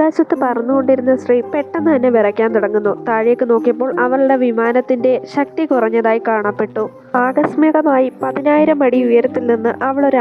ആകാശത്ത് പറന്നുകൊണ്ടിരുന്ന സ്ത്രീ പെട്ടെന്ന് തന്നെ വിറയ്ക്കാൻ തുടങ്ങുന്നു. താഴേക്ക് നോക്കിയപ്പോൾ അവളുടെ വിമാനത്തിന്റെ ശക്തി കുറഞ്ഞതായി കാണപ്പെട്ടു. ആകസ്മികമായി പതിനായിരം അടി ഉയരത്തിൽ നിന്ന് അവൾ ഒരു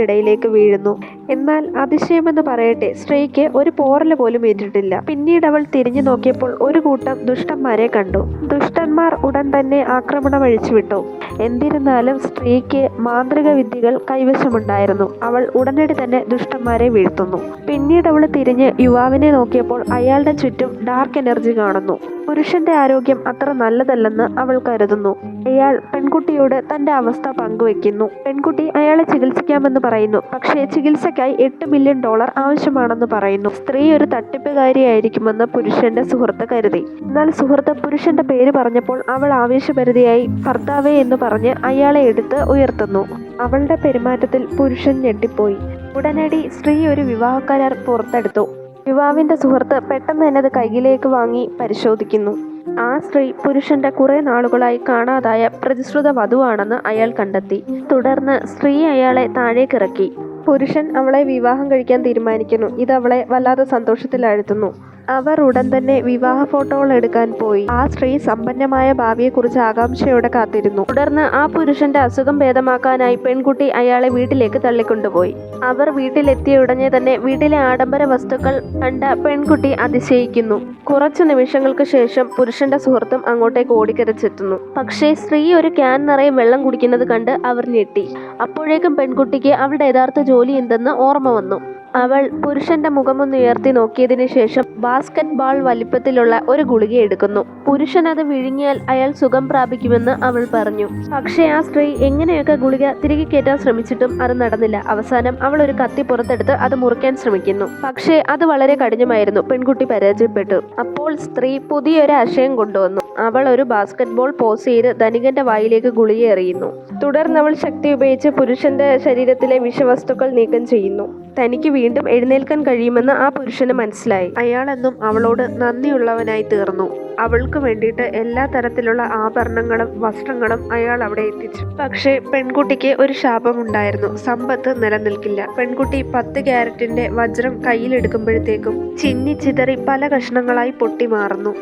ഇടയിലേക്ക് വീഴുന്നു. എന്നാൽ അതിശയമെന്ന് പറയട്ടെ സ്ത്രീക്ക് ഒരു പോറൽ പോലും ഏറ്റിട്ടില്ല. പിന്നീട് അവൾ തിരിഞ്ഞു നോക്കിയപ്പോൾ ഒരു കൂട്ടം ദുഷ്ടന്മാരെ കണ്ടു. ദുഷ്ടന്മാർ ഉടൻ തന്നെ ആക്രമണം അഴിച്ചുവിട്ടു എന്നിരുന്നാലും സ്ത്രീക്ക് മാന്ത്രിക വിദ്യകൾ കൈവശമുണ്ടായിരുന്നു. അവൾ ഉടനടി തന്നെ ദുഷ്ടന്മാരെ വീഴ്ത്തുന്നു. പിന്നീട് അവൾ തിരിഞ്ഞ് യുവാവിനെ നോക്കിയപ്പോൾ അയാളുടെ ചുറ്റും ഡാർക്ക് എനർജി കാണുന്നു. പുരുഷന്റെ ആരോഗ്യം അത്ര നല്ലതല്ലെന്ന് അവൾ കരുതുന്നു. അയാൾ പെൺകുട്ടിയോട് തന്റെ അവസ്ഥ പങ്കുവെക്കുന്നു. പെൺകുട്ടി അയാളെ ചികിത്സിക്കാമെന്ന് പറയുന്നു. പക്ഷേ ചികിത്സയ്ക്കായി എട്ട് മില്യൺ ഡോളർ ആവശ്യമാണെന്ന് പറയുന്നു. സ്ത്രീ ഒരു തട്ടിപ്പുകാരിയായിരിക്കുമെന്ന് പുരുഷന്റെ സുഹൃത്ത് കരുതി. എന്നാൽ സുഹൃത്ത് പുരുഷന്റെ പേര് പറഞ്ഞപ്പോൾ അവൾ ആവേശപരിധിയായി ഭർത്താവേ എന്ന് പറഞ്ഞ് അയാളെ എടുത്ത് ഉയർത്തുന്നു. അവളുടെ പെരുമാറ്റത്തിൽ പുരുഷൻ ഞെട്ടിപ്പോയി. ഉടനടി സ്ത്രീ ഒരു വിവാഹ കരാർ പുറത്തെടുത്തു. യുവാവിന്റെ സുഹൃത്ത് പെട്ടെന്ന് തന്നെ അത് കയ്യിലേക്ക് വാങ്ങി പരിശോധിക്കുന്നു. ആ സ്ത്രീ പുരുഷന്റെ കുറെ നാളുകളായി കാണാതായ പ്രതിശ്രുത വധുവാണെന്ന് അയാൾ കണ്ടെത്തി. തുടർന്ന് സ്ത്രീ അയാളെ താഴേക്കിറക്കി പുരുഷൻ അവളെ വിവാഹം കഴിക്കാൻ തീരുമാനിക്കുന്നു. ഇത് അവളെ വല്ലാതെ സന്തോഷത്തിലാഴ്ത്തുന്നു. അവർ ഉടൻ തന്നെ വിവാഹ ഫോട്ടോകൾ എടുക്കാൻ പോയി. ആ സ്ത്രീ സമ്പന്നമായ ഭാവിയെക്കുറിച്ച് ആകാംക്ഷയോടെ കാത്തിരുന്നു. തുടർന്ന് ആ പുരുഷന്റെ അസുഖം ഭേദമാക്കാനായി പെൺകുട്ടി അയാളെ വീട്ടിലേക്ക് തള്ളിക്കൊണ്ടുപോയി. അവർ വീട്ടിലെത്തിയ ഉടനെ തന്നെ വീട്ടിലെ ആഡംബര വസ്തുക്കൾ കണ്ട പെൺകുട്ടി അതിശയിക്കുന്നു. കുറച്ചു നിമിഷങ്ങൾക്ക് ശേഷം പുരുഷന്റെ സുഹൃത്തും അങ്ങോട്ടേക്ക് ഓടിക്കരച്ചെത്തുന്നു. പക്ഷേ സ്ത്രീ ഒരു ക്യാൻ നിറയെ വെള്ളം കുടിക്കുന്നത് കണ്ട് അവർ ഞെട്ടി. അപ്പോഴേക്കും പെൺകുട്ടിക്ക് അവളുടെ യഥാർത്ഥ ജോലി എന്തെന്ന് ഓർമ്മ വന്നു. അവൾ പുരുഷന്റെ മുഖമൊന്ന് ഉയർത്തി നോക്കിയതിനു ശേഷം ബാസ്കറ്റ് ബാൾ വലിപ്പത്തിലുള്ള ഒരു ഗുളിക എടുക്കുന്നു. പുരുഷൻ അത് വിഴുങ്ങിയാൽ അയാൾ സുഖം പ്രാപിക്കുമെന്ന് അവൾ പറഞ്ഞു. പക്ഷേ ആ സ്ത്രീ എങ്ങനെയൊക്കെ ഗുളിക തിരികെ കയറ്റാൻ ശ്രമിച്ചിട്ടും അത് നടന്നില്ല. അവസാനം അവൾ ഒരു കത്തി പുറത്തെടുത്ത് അത് മുറിക്കാൻ ശ്രമിക്കുന്നു. പക്ഷേ അത് വളരെ കഠിനമായിരുന്നു. പെൺകുട്ടി പരാജയപ്പെട്ടു. അപ്പോൾ സ്ത്രീ പുതിയൊരു ആശയം കൊണ്ടുവന്നു. അവൾ ഒരു ബാസ്കറ്റ് ബോൾ പോസ് ചെയ്ത് ധനികന്റെ വായിലേക്ക് ഗുളിക എറിയുന്നു. തുടർന്ന് അവൾ ശക്തി ഉപയോഗിച്ച് പുരുഷന്റെ ശരീരത്തിലെ വിഷവസ്തുക്കൾ നീക്കം ചെയ്യുന്നു. തനിക്ക് വീണ്ടും എഴുന്നേൽക്കാൻ കഴിയുമെന്ന് ആ പുരുഷന് മനസ്സിലായി. അയാളെന്നും അവളോട് നന്ദിയുള്ളവനായി തീർന്നു. അവൾക്ക് വേണ്ടിയിട്ട് എല്ലാ തരത്തിലുള്ള ആഭരണങ്ങളും വസ്ത്രങ്ങളും അയാൾ അവിടെ എത്തിച്ചു. പക്ഷേ പെൺകുട്ടിക്ക് ഒരു ശാപമുണ്ടായിരുന്നു. സമ്പത്ത് നിലനിൽക്കില്ല. പെൺകുട്ടി പത്ത് ക്യാരറ്റിന്റെ വജ്രം കയ്യിലെടുക്കുമ്പോഴത്തേക്കും ചിന്നി ചിതറി പല കഷ്ണങ്ങളായി പൊട്ടിമാറുന്നു.